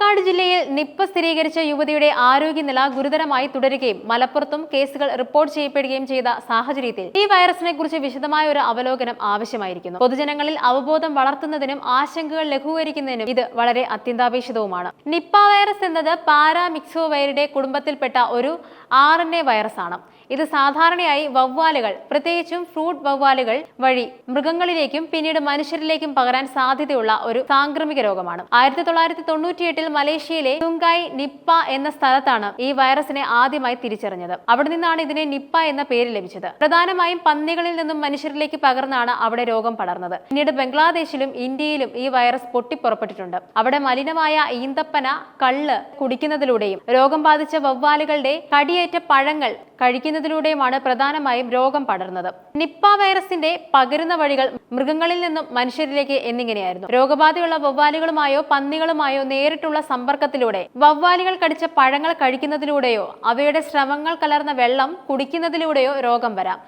പാലക്കാട് ജില്ലയിൽ നിപ്പ സ്ഥിരീകരിച്ച യുവതിയുടെ ആരോഗ്യനില ഗുരുതരമായി തുടരുകയും മലപ്പുറത്തും കേസുകൾ റിപ്പോർട്ട് ചെയ്യപ്പെടുകയും ചെയ്ത സാഹചര്യത്തിൽ ഈ വൈറസിനെ കുറിച്ച് വിശദമായ ഒരു അവലോകനം ആവശ്യമായിരിക്കുന്നു. പൊതുജനങ്ങളിൽ അവബോധം വളർത്തുന്നതിനും ആശങ്കകൾ ലഘൂകരിക്കുന്നതിനും ഇത് വളരെ അത്യന്താപേക്ഷിതവുമാണ്. നിപ്പ വൈറസ് എന്നത് പാരാമിക്സോ വൈറിയുടെ കുടുംബത്തിൽപ്പെട്ട ഒരു ആർ എൻ എ വൈറസാണ്. ഇത് സാധാരണയായി വവ്വാലുകൾ പ്രത്യേകിച്ചും ഫ്രൂട്ട് വവ്വാലുകൾ വഴി മൃഗങ്ങളിലേക്കും പിന്നീട് മനുഷ്യരിലേക്കും പകരാൻ സാധ്യതയുള്ള ഒരു സാംക്രമിക രോഗമാണ്. ആയിരത്തി തൊള്ളായിരത്തി തൊണ്ണൂറ്റിയെട്ടിൽ മലേഷ്യയിലെ തുങ്കായ് നിപ്പ എന്ന സ്ഥലത്താണ് ഈ വൈറസിനെ ആദ്യമായി തിരിച്ചറിഞ്ഞത്. അവിടെ നിന്നാണ് ഇതിനെ നിപ്പ എന്ന പേര് ലഭിച്ചത്. പ്രധാനമായും പന്നികളിൽ നിന്നും മനുഷ്യരിലേക്ക് പകർന്നാണ് അവിടെ രോഗം പടർന്നത്. പിന്നീട് ബംഗ്ലാദേശിലും ഇന്ത്യയിലും ഈ വൈറസ് പൊട്ടിപ്പുറപ്പെട്ടിട്ടുണ്ട്. അവിടെ മലിനമായ ഈന്തപ്പന കള്ള് കുടിക്കുന്നതിലൂടെയും രോഗം ബാധിച്ച വവ്വാലുകളുടെ കടിയേറ്റ പഴങ്ങൾ കഴിക്കുന്നതിലൂടെയുമാണ് പ്രധാനമായും രോഗം പടർന്നത്. നിപ്പ വൈറസിന്റെ പകരുന്ന വഴികൾ മൃഗങ്ങളിൽ നിന്നും മനുഷ്യരിലേക്ക് എന്നിങ്ങനെയായിരുന്നു. രോഗബാധയുള്ള വവ്വാലുകളുമായോ പന്നികളുമായോ നേരിട്ടുള്ള സമ്പർക്കത്തിലൂടെ വവ്വാലുകൾ കടിച്ച പഴങ്ങൾ കഴിക്കുന്നതിലൂടെയോ അവയുടെ ശ്രമങ്ങൾ കലർന്ന വെള്ളം കുടിക്കുന്നതിലൂടെയോ രോഗം വരാം.